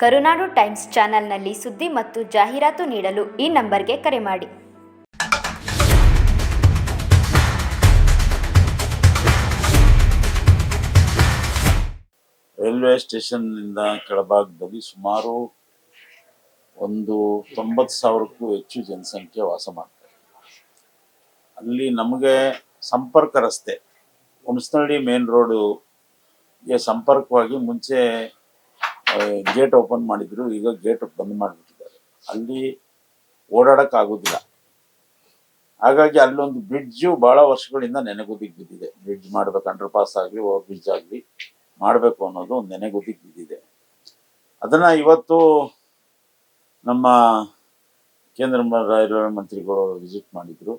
ಕರುನಾಡು times ಚಾನೆಲ್ನಲ್ಲಿ ಸುದ್ದಿ ಮತ್ತು ಜಾಹೀರಾತು ನೀಡಲು ಈ ನಂಬರ್ಗೆ ಕರೆ ಮಾಡಿ. ರೈಲ್ವೆ ಸ್ಟೇಷನ್ನಿಂದ ಕೆಳಭಾಗದಲ್ಲಿ ಸುಮಾರು ಒಂದು ತೊಂಬತ್ತು ಸಾವಿರಕ್ಕೂ ಹೆಚ್ಚು ಜನಸಂಖ್ಯೆ ವಾಸ ಮಾಡ್ತಾರೆ. ಅಲ್ಲಿ ನಮಗೆ ಸಂಪರ್ಕ ರಸ್ತೆ ಹುಣಸನಹಳ್ಳಿ ಮೇನ್ ರೋಡುಗೆ ಸಂಪರ್ಕವಾಗಿ ಮುಂಚೆ ಗೇಟ್ ಓಪನ್ ಮಾಡಿದ್ರು, ಈಗ ಗೇಟ್ ಬಂದ್ ಮಾಡಿಬಿಟ್ಟಿದ್ದಾರೆ. ಅಲ್ಲಿ ಓಡಾಡೋಕ್ಕಾಗೋದಿಲ್ಲ. ಹಾಗಾಗಿ ಅಲ್ಲೊಂದು ಬ್ರಿಡ್ಜು ಬಹಳ ವರ್ಷಗಳಿಂದ ನೆನೆಗುದಿಗೆ ಬಿದ್ದಿದೆ ಬ್ರಿಡ್ಜ್ ಮಾಡ್ಬೇಕು ಅಂಡರ್ ಪಾಸ್ ಆಗಲಿ ಓವರ್ ಬ್ರಿಡ್ಜ್ ಆಗಲಿ, ಮಾಡಬೇಕು ಅನ್ನೋದು ಒಂದು ನೆನೆಗುದಿಗೆ ಬಿದ್ದಿದೆ ಅದನ್ನ ಇವತ್ತು ನಮ್ಮ ಕೇಂದ್ರ ರೈಲ್ವೆ ಮಂತ್ರಿಗಳು ವಿಸಿಟ್ ಮಾಡಿದ್ರು.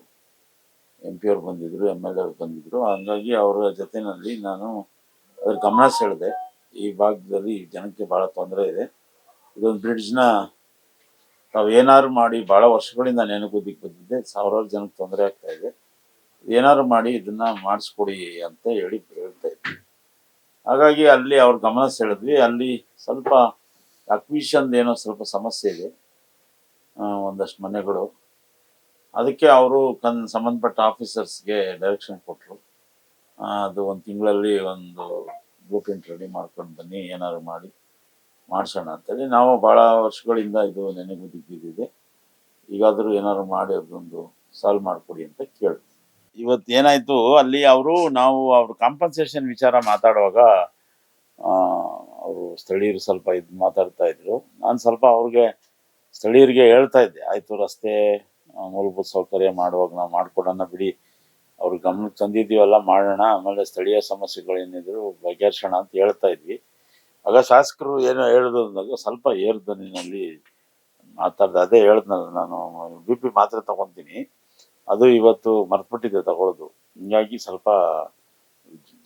ಎಂ ಪಿ ಅವ್ರು ಬಂದಿದ್ರು ಎಂ ಎಲ್ ಅವ್ರು ಬಂದಿದ್ರು. ಹಂಗಾಗಿ ಅವರ ಜೊತೆಯಲ್ಲಿ ನಾನು ಅದ್ರ ಗಮನ ಸೆಳೆದೆ. ಈ ಭಾಗದಲ್ಲಿ ಜನಕ್ಕೆ ಬಹಳ ತೊಂದರೆ ಇದೆ. ಇದೊಂದು ಬ್ರಿಡ್ಜ್ನ ತಾವು ಏನಾದ್ರು ಮಾಡಿ ಬಹಳ ವರ್ಷಗಳಿಂದ ನೆನಗುದಿಕ್ಕೆ ಬಂದಿದ್ದೆ ಸಾವಿರಾರು ಜನಕ್ಕೆ ತೊಂದರೆ ಆಗ್ತಾ ಇದೆ. ಏನಾದ್ರು ಮಾಡಿ ಇದನ್ನ ಮಾಡಿಸ್ಕೊಡಿ ಅಂತ ಹೇಳಿ ಹೇಳ್ತಾ ಇದ್ವಿ. ಹಾಗಾಗಿ ಅಲ್ಲಿ ಅವ್ರ ಗಮನ ಸೆಳೆದ್ವಿ. ಅಲ್ಲಿ ಸ್ವಲ್ಪ ಅಕ್ವಿಷನ್ ಏನೋ ಸ್ವಲ್ಪ ಸಮಸ್ಯೆ ಇದೆ. ಒಂದಷ್ಟು ಮನೆಗಳು. ಅದಕ್ಕೆ ಅವರು ಕನ್, ಸಂಬಂಧಪಟ್ಟ ಆಫೀಸರ್ಸ್ಗೆ ಡೈರೆಕ್ಷನ್ ಕೊಟ್ಟರು ಅದು ಒಂದು ತಿಂಗಳಲ್ಲಿ ಒಂದು ಬ್ಲೂ ಪ್ರಿಂಟ್ ರೆಡಿ ಮಾಡ್ಕೊಂಡು ಬನ್ನಿ, ಏನಾದ್ರು ಮಾಡಿ, ಮಾಡಿಸೋಣ ಅಂತೇಳಿ. ನಾವು ಭಾಳ ವರ್ಷಗಳಿಂದ ಇದು ನೆನೆಗುದಿಗೆ ಬಿದ್ದಿದೆ. ಈಗಾದರೂ ಏನಾದ್ರು ಮಾಡಿ ಅದೊಂದು ಸಾಲ್ವ್ ಮಾಡಿಕೊಡಿ ಅಂತ ಕೇಳಿ ಇವತ್ತು ಏನಾಯಿತು, ಅಲ್ಲಿ ಅವರು ನಾವು ಅವ್ರ ಕಾಂಪನ್ಸೇಷನ್ ವಿಚಾರ ಮಾತಾಡುವಾಗ ಅವರು ಸ್ಥಳೀಯರು ಸ್ವಲ್ಪ ಇದು ಮಾತಾಡ್ತಾ ಇದ್ರು. ನಾನು ಸ್ವಲ್ಪ ಅವ್ರಿಗೆ ಸ್ಥಳೀಯರಿಗೆ ಹೇಳ್ತಾ ಇದ್ದೆ, ಆಯಿತು ರಸ್ತೆ ಮೂಲಭೂತ ಸೌಕರ್ಯ ಮಾಡುವಾಗ ನಾವು ಮಾಡ್ಕೊಡೋಣ ಬಿಡಿ ಅವ್ರ ಗಮನಕ್ಕೆ ತಂದಿದ್ದೀವಲ್ಲ, ಮಾಡೋಣ. ಆಮೇಲೆ ಸ್ಥಳೀಯ ಸಮಸ್ಯೆಗಳೇನಿದ್ರು ಬಗೆಹರಿಸೋಣ ಅಂತ ಹೇಳ್ತಾ ಇದ್ವಿ. ಆಗ ಶಾಸಕರು ಏನೋ ಹೇಳಿದ್ರು ಅಂದಾಗ ಸ್ವಲ್ಪ ಏರ್ ಧ್ವನಿನಲ್ಲಿ ಮಾತಾಡ್ದೆ, ಅದೇ ಹೇಳ್ದ್ನಲ್ಲ ನಾನು, ಬಿ ಪಿ ಮಾತ್ರೆ ತಗೊತೀನಿ. ಅದು ಇವತ್ತು ಮರ್ತ್ಬಿಟ್ಟಿದೆ, ತಗೊಳ್ಳೋದು. ಹಿಂಗಾಗಿ ಸ್ವಲ್ಪ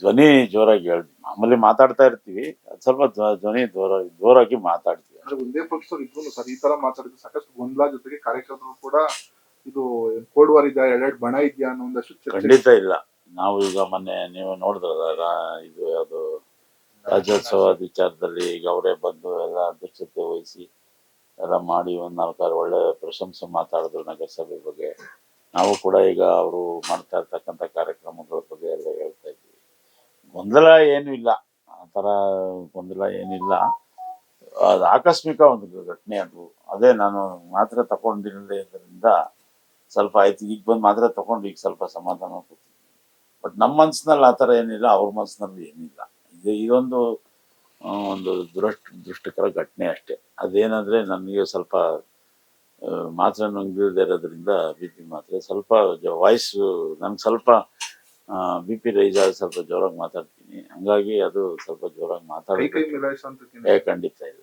ಧ್ವನಿ ಜೋರಾಗಿ ಹೇಳಿ, ಮಾಮೂಲಿ ಮಾತಾಡ್ತಾ ಇರ್ತೀವಿ, ಅದು ಸ್ವಲ್ಪ ಧ್ವನಿ ಜೋರ, ಜೋರಾಗಿ ಮಾತಾಡ್ತೀವಿ. ಒಂದೇ ಪಕ್ಷದವ್ರು ಇದ್ರು ಸರ್, ಈ ತರ ಮಾತಾಡಿದ್ರು ಸಾಕಷ್ಟು ಗೊಂದಲ ಜೊತೆಗೆ ಕಾರ್ಯಕರ್ತರು ಕೂಡ ಇದು ಕೋಲ್ಡ್ ವಾರ್ ಇದೆಯಾ? ಎರಡೆರಡು ಬಣ ಇದೆಯಾ ಅನ್ನೋ ಒಂದಷ್ಟು ಚರ್ಚೆ ಖಂಡಿತ ಇಲ್ಲ. ನಾವು ಈಗ ಮೊನ್ನೆ ನೀವು ನೋಡಿದ್ರಲ್ಲ ಇದು ಯಾವುದು ರಾಜ್ಯೋತ್ಸವ ವಿಚಾರದಲ್ಲಿ ಈಗ ಅವರೇ ಬಂದು ಎಲ್ಲ ಅಧ್ಯಕ್ಷತೆ ವಹಿಸಿ ಎಲ್ಲ ಮಾಡಿ ಒಂದು ನಾಲ್ಕಾರು ಒಳ್ಳೆ ಪ್ರಶಂಸೆ ಮಾತಾಡಿದ್ರು ನಗರಸಭೆ ಬಗ್ಗೆ. ನಾವು ಕೂಡ ಈಗ ಅವರು ಮಾಡ್ತಾ ಇರ್ತಕ್ಕಂಥ ಕಾರ್ಯಕ್ರಮಗಳ ಬಗ್ಗೆ ಎಲ್ಲ ಹೇಳ್ತಾ ಇದ್ವಿ. ಗೊಂದಲ ಏನೂ ಇಲ್ಲ. ಆ ಥರ ಗೊಂದಲ ಏನಿಲ್ಲ ಅದು ಆಕಸ್ಮಿಕ ಒಂದು ಘಟನೆ ಅದು. ಅದೇ ನಾನು ಮಾತ್ರೆ ತಗೊಂಡಿರೋದ್ರಿಂದ ಸ್ವಲ್ಪ ಆಯ್ತು ಈಗ ಬಂದು ಮಾತ್ರ ತಗೊಂಡು ಈಗ ಸ್ವಲ್ಪ ಸಮಾಧಾನ ಕೂತಿದ್ದೀನಿ ಬಟ್ ನಮ್ಮ ಮನ್ಸಿನಲ್ಲಿ ಆ ಥರ ಏನಿಲ್ಲ ಅವ್ರ ಮನ್ಸಿನಲ್ಲಿ ಏನಿಲ್ಲ. ಇದು ಇದೊಂದು ಒಂದು ದುರಷ್ಟ ದುಷ್ಟಕರ ಘಟನೆ ಅಷ್ಟೇ. ಅದೇನಂದ್ರೆ ನನಗೆ ಸ್ವಲ್ಪ ಮಾತ್ರ ನುಂಗಿಲ್ದೇ ಇರೋದ್ರಿಂದ ಬಿ ಪಿ ಮಾತ್ರೆ. ಸ್ವಲ್ಪ ವಾಯ್ಸ್ ನನಗೆ ಸ್ವಲ್ಪ ಬಿ ಪಿ ರೈಸ್ ಆಗಿ ಸ್ವಲ್ಪ ಜೋರಾಗಿ ಮಾತಾಡ್ತೀನಿ. ಹಂಗಾಗಿ ಅದು ಸ್ವಲ್ಪ ಜೋರಾಗಿ ಮಾತಾಡ್ತೀನಿ ಖಂಡಿತ ಇಲ್ಲ.